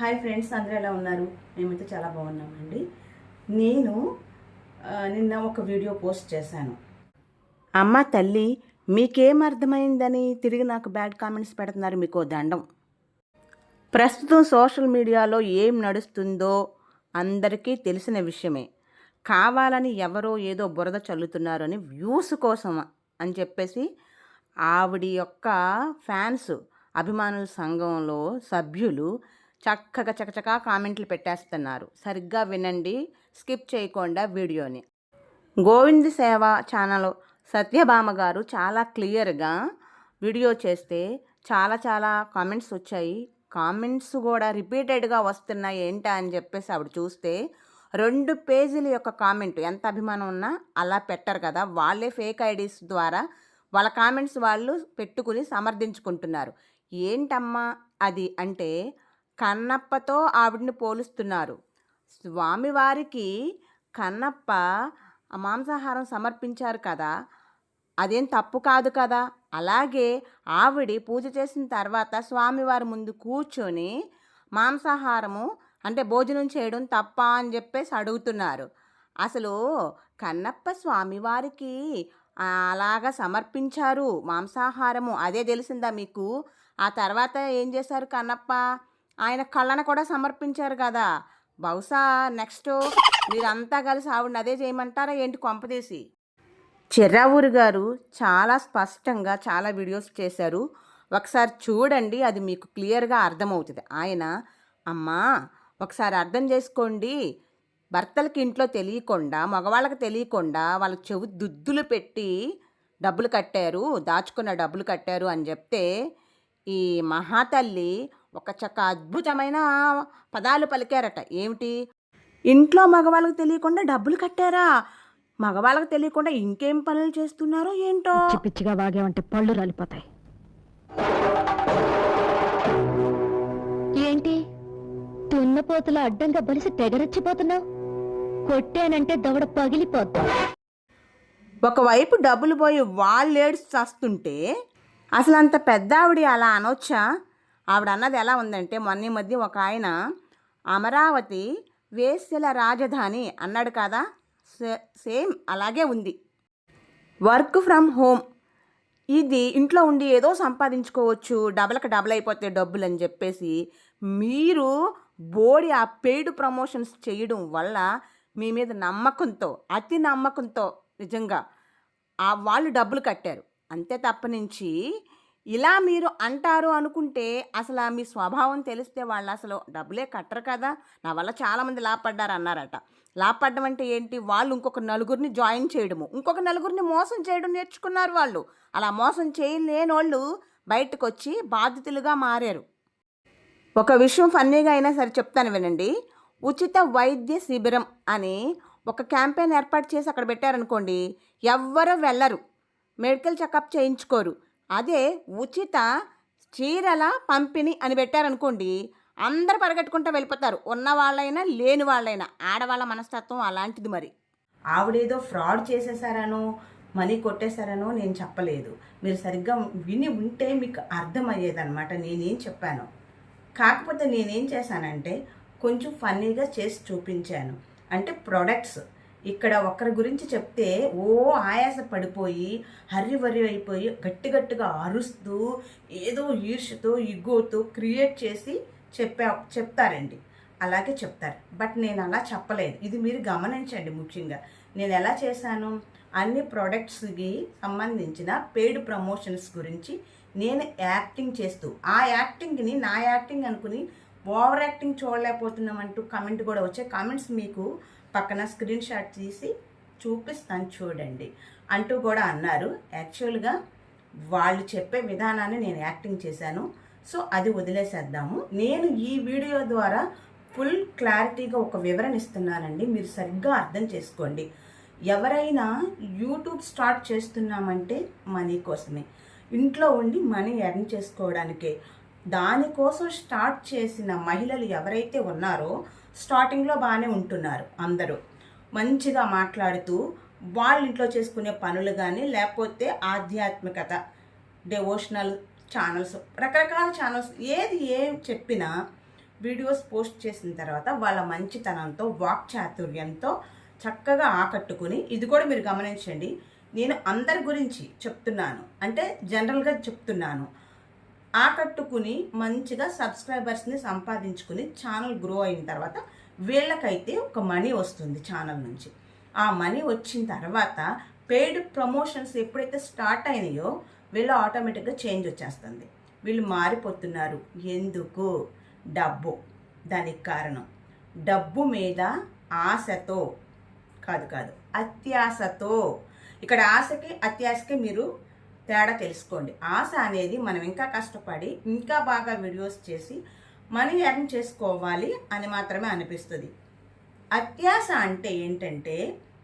Hi friends అందరూ ఎలా ఉన్నారు? మేమైతే చాలా బాగున్నామండి. నేను నిన్న ఒక వీడియో పోస్ట్ చేశాను. అమ్మ తల్లి మీకేం అర్థమైందని తిరిగి నాకు బ్యాడ్ కామెంట్స్ పెడుతున్నారు మీకు దండం. ప్రస్తుతం సోషల్ మీడియాలో ఏం నడుస్తుందో అందరికీ తెలిసిన విషయమే. కావాలని ఎవరో ఏదో బురద చల్లుతున్నారని వ్యూస్ కోసం అని చెప్పేసి ఆవిడ యొక్క ఫ్యాన్స్ అభిమానుల సంఘంలో సభ్యులు చక్కగా చకచకా కామెంట్లు పెట్టేస్తున్నారు. సరిగ్గా వినండి స్కిప్ చేయకుండా వీడియోని. గోవింద్ సేవ ఛానల్ సత్యభామ గారు చాలా క్లియర్గా వీడియో చేస్తే చాలా చాలా కామెంట్స్ వచ్చాయి. కామెంట్స్ కూడా రిపీటెడ్గా వస్తున్నాయి ఏంటా అని చెప్పేసి ఆవిడ చూస్తే రెండు పేజీల యొక్క కామెంట్ ఎంత అభిమానం ఉన్నా అలా పెట్టరు కదా. వాళ్ళే ఫేక్ ఐడీస్ ద్వారా వాళ్ళ కామెంట్స్ వాళ్ళు పెట్టుకుని సమర్థించుకుంటున్నారు. ఏంటమ్మా అది అంటే కన్నప్పతో ఆవిడని పోలుస్తున్నారు. స్వామివారికి కన్నప్ప మాంసాహారం సమర్పించారు కదా. అదేం తప్పు కాదు కదా. అలాగే ఆవిడ పూజ చేసిన తర్వాత స్వామివారి ముందు కూర్చొని మాంసాహారము అంటే భోజనం చేయడం తప్ప అని చెప్పేసి అడుగుతున్నారు. అసలు కన్నప్ప స్వామివారికి అలాగా సమర్పించారు మాంసాహారము అదే తెలిసిందా మీకు? ఆ తర్వాత ఏం చేశారు కన్నప్ప? ఆయన కళ్ళను కూడా సమర్పించారు కదా. బహుశా నెక్స్ట్ మీరంతా కలిసి ఆవిడని అదే చేయమంటారా ఏంటి కొంపదీసి చిర్రావూరు గారు చాలా స్పష్టంగా చాలా వీడియోస్ చేశారు. ఒకసారి చూడండి అది మీకు క్లియర్గా అర్థమవుతుంది. ఆయన అమ్మా ఒకసారి అర్థం చేసుకోండి. భర్తలకి ఇంట్లో తెలియకుండా మగవాళ్ళకి తెలియకుండా వాళ్ళ చెవు దుద్దులు పెట్టి డబ్బులు కట్టారు దాచుకున్న డబ్బులు కట్టారు అని చెప్తే ఈ మహాతల్లి ఒక చక్క అద్భుతమైన పదాలు పలికారట. ఏమిటి? ఇంట్లో మగవాళ్ళకి తెలియకుండా డబ్బులు కట్టారా? మగవాళ్ళకి తెలియకుండా ఇంకేం పనులు చేస్తున్నారో ఏంటో? పిచ్చి పిచ్చిగా వాగేవంటే పళ్ళు రాలిపోతాయి. ఏంటి? తున్నపోతుల అడ్డంగా బలిసి తెగరచ్చిపోతున్నావు? కొట్టానంటే దవడ పగిలిపోతావు ఒకవైపు డబ్బులు పోయి వాళ్ళు ఏడ్చి చస్తుంటే అసలు అంత పెద్ద ఆవిడ అలా అనొచ్చా? ఆవిడ అన్నది ఎలా ఉందంటే మొన్న ఈ మధ్య ఒక ఆయన అమరావతి వేశ్యల రాజధాని అన్నాడు కదా సే- సేమ్ అలాగే ఉంది. Work from home. ఇది ఇంట్లో ఉండి ఏదో సంపాదించుకోవచ్చు డబల్కి డబల్ అయిపోతే డబ్బులు అని చెప్పేసి మీరు బోడి ఆ పెయిడ్ ప్రమోషన్స్ చేయడం వల్ల మీ మీద నమ్మకంతో అతి నమ్మకంతో నిజంగా ఆ వాళ్ళు డబ్బులు కట్టారు. అంతే తప్ప నుంచి ఇలా మీరు అంటారు అనుకుంటే అసలు ఆ మీ స్వభావం తెలిస్తే వాళ్ళు అసలు డబ్బులే కట్టరు కదా. నా వల్ల చాలామంది లాభపడ్డారు అన్నారట లాభపడ్డం అంటే ఏంటి? వాళ్ళు ఇంకొక నలుగురిని జాయిన్ చేయడము. ఇంకొక నలుగురిని మోసం చేయడం నేర్చుకున్నారు వాళ్ళు. అలా మోసం చేయలేని వాళ్ళు బయటకు వచ్చి బాధితులుగా మారారు. ఒక విషయం ఫన్నీగా అయినా సరే చెప్తాను వినండి. ఉచిత వైద్య శిబిరం అని ఒక క్యాంపెయిన్ ఏర్పాటు చేసి అక్కడ పెట్టారనుకోండి ఎవ్వరూ వెళ్ళరు. మెడికల్ చెకప్ చేయించుకోరు. అదే ఉచిత చీరల పంపిణీ అని పెట్టారనుకోండి అందరు పరిగెట్టుకుంటూ వెళ్ళిపోతారు. ఉన్న వాళ్ళైనా లేని వాళ్ళైనా ఆడవాళ్ళ మనస్తత్వం అలాంటిది మరి. ఆవిడేదో ఫ్రాడ్ చేసేసారనో మనీ కొట్టేశారనో నేను చెప్పలేదు. మీరు సరిగ్గా విని ఉంటే మీకు అర్థమయ్యేదన్నమాట. నేనేం చెప్పాను? కాకపోతే నేనేం చేశానంటే కొంచెం ఫన్నీగా చేసి చూపించాను. అంటే ప్రొడక్ట్స్. ఇక్కడ ఒకరి గురించి చెప్తే ఓ ఆయాస పడిపోయి హర్రివర్రి అయిపోయి గట్టి గట్టిగా అరుస్తూ ఏదో ఈర్ష్యతో ఇగోతో క్రియేట్ చేసి చెప్పా చెప్తారండి. అలాగే చెప్తారు. బట్ నేను అలా చెప్పలేదు. ఇది మీరు గమనించండి ముఖ్యంగా. నేను ఎలా చేశాను? అన్ని ప్రోడక్ట్స్కి సంబంధించిన పెయిడ్ ప్రమోషన్స్ గురించి నేను యాక్టింగ్ చేస్తూ ఆ యాక్టింగ్ని నా యాక్టింగ్ అనుకుని ఓవర్ యాక్టింగ్ చూడలేకపోతున్నాం అంటూ కమెంట్ కూడా వచ్చే కామెంట్స్ మీకు పక్కన స్క్రీన్ షాట్ తీసి చూపిస్తాను చూడండి అంటూ కూడా అన్నారు. యాక్చువల్గా వాళ్ళు చెప్పే విధానాన్ని నేను యాక్టింగ్ చేశాను. సో అది వదిలేసేద్దాము. నేను ఈ వీడియో ద్వారా ఫుల్ క్లారిటీగా ఒక వివరణ ఇస్తున్నానండి. మీరు సరిగ్గా అర్థం చేసుకోండి. ఎవరైనా యూట్యూబ్ స్టార్ట్ చేస్తున్నామంటే మనీ కోసమే. ఇంట్లో ఉండి మనీ ఎర్న్ చేసుకోవడానికే. దానికోసం స్టార్ట్ చేసిన మహిళలు ఎవరైతే ఉన్నారో స్టార్టింగ్లో బాగానే ఉంటున్నారు అందరూ. మంచిగా మాట్లాడుతూ వాళ్ళ ఇంట్లో చేసుకునే పనులు కానీ లేకపోతే ఆధ్యాత్మికత డెవోషనల్ ఛానల్స్ రకరకాల ఛానల్స్ ఏది ఏం చెప్పినా వీడియోస్ పోస్ట్ చేసిన తర్వాత వాళ్ళ మంచితనంతో వాక్ చాతుర్యంతో చక్కగా ఆకట్టుకుని ఇది కూడా మీరు గమనించండి నేను అందరి గురించి చెప్తున్నాను. అంటే జనరల్గా చెప్తున్నాను. ఆకట్టుకుని మంచిగా సబ్స్క్రైబర్స్ని సంపాదించుకుని ఛానల్ గ్రో అయిన తర్వాత వీళ్ళకైతే ఒక మనీ వస్తుంది ఛానల్ నుంచి. ఆ మనీ వచ్చిన తర్వాత పెయిడ్ ప్రమోషన్స్ ఎప్పుడైతే స్టార్ట్ అయినాయో వీళ్ళు ఆటోమేటిక్గా చేంజ్ వచ్చేస్తుంది. వీళ్ళు మారిపోతున్నారు. ఎందుకు? డబ్బు. దానికి కారణం. డబ్బు మీద ఆశతో. కాదు కాదు అత్యాశతో. ఇక్కడ ఆశకి అత్యాశకి మీరు తేడా తెలుసుకోండి. ఆశ అనేది మనం ఇంకా కష్టపడి ఇంకా బాగా వీడియోస్ చేసి మనీ ఎర్న్ చేసుకోవాలి అని మాత్రమే అనిపిస్తుంది. అత్యాశ అంటే ఏంటంటే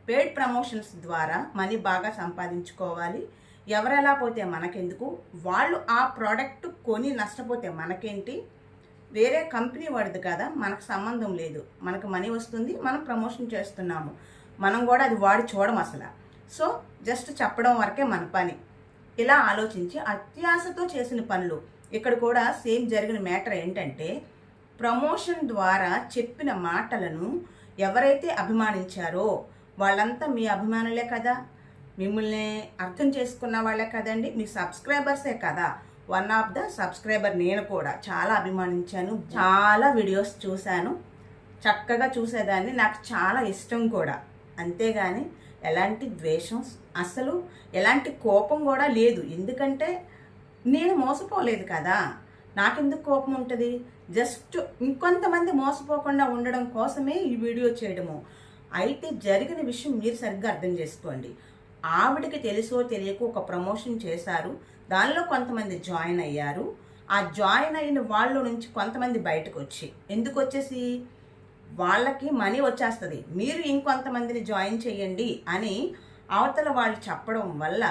పెయిడ్ ప్రమోషన్స్ ద్వారా మనీ బాగా సంపాదించుకోవాలి. ఎవరెలా పోతే మనకెందుకు? వాళ్ళు ఆ ప్రోడక్ట్ కొని నష్టపోతే మనకేంటి? వేరే కంపెనీ వాడిది కదా మనకు సంబంధం లేదు. మనకు మనీ వస్తుంది మనం ప్రమోషన్ చేస్తున్నాము. మనం కూడా అది వాడి చూడము అసలు సో జస్ట్ చెప్పడం వరకే మన పని. ఇలా ఆలోచించి అత్యాశతో చేసిన పనులు. ఇక్కడ కూడా సేమ్ జరిగిన మ్యాటర్ ఏంటంటే ప్రమోషన్ ద్వారా చెప్పిన మాటలను ఎవరైతే అభిమానించారో వాళ్ళంతా మీ అభిమానులే కదా? మిమ్మల్ని అర్థం చేసుకున్న వాళ్ళే కదండి? మీ సబ్స్క్రైబర్సే కదా? వన్ ఆఫ్ ద సబ్స్క్రైబర్ నేను కూడా చాలా అభిమానించాను చాలా వీడియోస్ చూశాను చక్కగా చూసేదాన్ని నాకు చాలా ఇష్టం కూడా. అంతేగాని ఎలాంటి ద్వేషం అసలు ఎలాంటి కోపం కూడా లేదు. ఎందుకంటే నేను మోసపోలేదు కదా. నాకెందుకు కోపం ఉంటుంది? జస్ట్ ఇంకొంతమంది మోసపోకుండా ఉండడం కోసమే ఈ వీడియో చేయడము. అయితే జరిగిన విషయం మీరు సరిగ్గా అర్థం చేసుకోండి. ఆవిడకి తెలుసో తెలియక ఒక ప్రమోషన్ చేశారు. దానిలో కొంతమంది జాయిన్ అయ్యారు. ఆ జాయిన్ అయిన వాళ్ళ నుంచి కొంతమంది బయటకు వచ్చి ఎందుకు వచ్చేసి? వాళ్ళకి మనీ వచ్చేస్తుంది. మీరు ఇంకొంతమందిని జాయిన్ చేయండి అని అవతల వాళ్ళు చెప్పడం వల్ల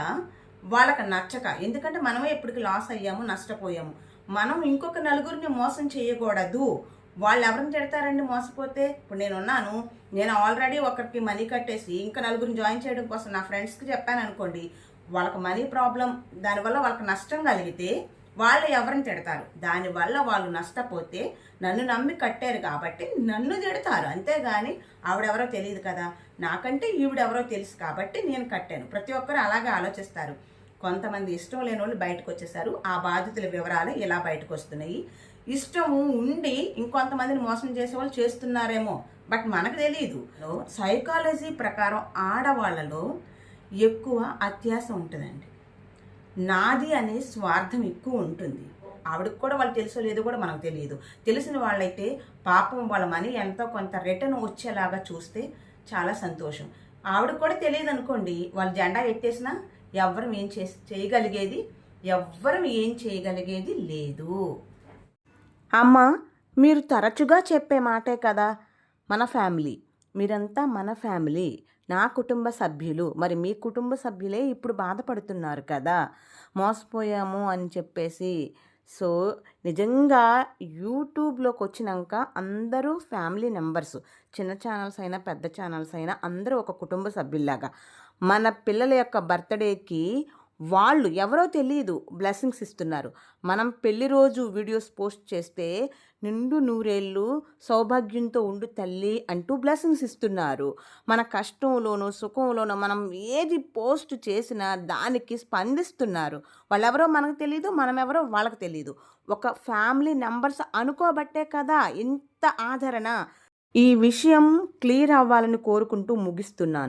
వాళ్ళకి నచ్చక ఎందుకంటే మనమే ఇప్పటికి లాస్ అయ్యాము నష్టపోయాము. మనం ఇంకొక నలుగురిని మోసం చేయకూడదు. వాళ్ళు ఎవరిని తిడతారండి మోసపోతే? ఇప్పుడు నేను ఉన్నాను నేను ఆల్రెడీ ఒకరికి మనీ కట్టేసి ఇంకా నలుగురిని జాయిన్ చేయడం కోసం నా ఫ్రెండ్స్కి చెప్పాను అనుకోండి వాళ్ళకి మనీ ప్రాబ్లం దానివల్ల వాళ్ళకి నష్టం కలిగితే వాళ్ళు ఎవరిని తిడతారు? దానివల్ల వాళ్ళు నష్టపోతే నన్ను నమ్మి కట్టారు కాబట్టి నన్ను తిడతారు. అంతేగాని ఆవిడెవరో తెలియదు కదా? నాకంటే ఈవిడెవరో తెలుసు కాబట్టి నేను కట్టాను. ప్రతి ఒక్కరు అలాగే ఆలోచిస్తారు. కొంతమంది ఇష్టం లేని వాళ్ళు బయటకు వచ్చేసారు ఆ బాధితుల వివరాలు ఇలా బయటకు వస్తున్నాయి ఇష్టము ఉండి ఇంకొంతమందిని మోసం చేసే వాళ్ళు చేస్తున్నారేమో. బట్ మనకు తెలియదు సైకాలజీ ప్రకారం ఆడవాళ్ళలో ఎక్కువ అత్యాస ఉంటుందండి. నాది అనే స్వార్థం ఎక్కువ ఉంటుంది. ఆవిడకి కూడా వాళ్ళు తెలుసో లేదో కూడా మనకు తెలియదు. తెలిసిన వాళ్ళైతే పాపం వాళ్ళ మనీ ఎంతో కొంత రిటర్న్ వచ్చేలాగా చూస్తే చాలా సంతోషం. ఆవిడకి కూడా తెలియదు అనుకోండి వాళ్ళు జెండా ఎత్తేసినా ఎవ్వరం ఏం చేసి చేయగలిగేది ఎవ్వరం ఏం చేయగలిగేది లేదు. అమ్మ మీరు తరచుగా చెప్పే మాటే కదా మన ఫ్యామిలీ. మీరంతా మన ఫ్యామిలీ. నా కుటుంబ సభ్యులు. మరి మీ కుటుంబ సభ్యులే ఇప్పుడు బాధపడుతున్నారు కదా? మోసపోయాము అని చెప్పేసి. సో నిజంగా యూట్యూబ్లోకి వచ్చినాక అందరూ ఫ్యామిలీ మెంబర్స్ చిన్న ఛానల్స్ అయినా పెద్ద ఛానల్స్ అయినా అందరూ ఒక కుటుంబ సభ్యుల్లాగా. మన పిల్లల యొక్క బర్త్డేకి వాళ్ళు ఎవరో తెలియదు బ్లెస్సింగ్స్ ఇస్తున్నారు. మనం పెళ్ళి రోజు వీడియోస్ పోస్ట్ చేస్తే నిండు నూరేళ్ళు సౌభాగ్యంతో ఉండు తల్లి అంటూ బ్లెస్సింగ్స్ ఇస్తున్నారు. మన కష్టంలోనూ సుఖంలోనూ మనం ఏది పోస్ట్ చేసినా దానికి స్పందిస్తున్నారు. వాళ్ళెవరో మనకు తెలియదు మనం ఎవరో వాళ్ళకి తెలియదు ఒక ఫ్యామిలీ మెంబర్స్ అనుకోబట్టే కదా ఇంత ఆదరణ. ఈ విషయం క్లియర్ అవ్వాలని కోరుకుంటూ ముగిస్తున్నాను.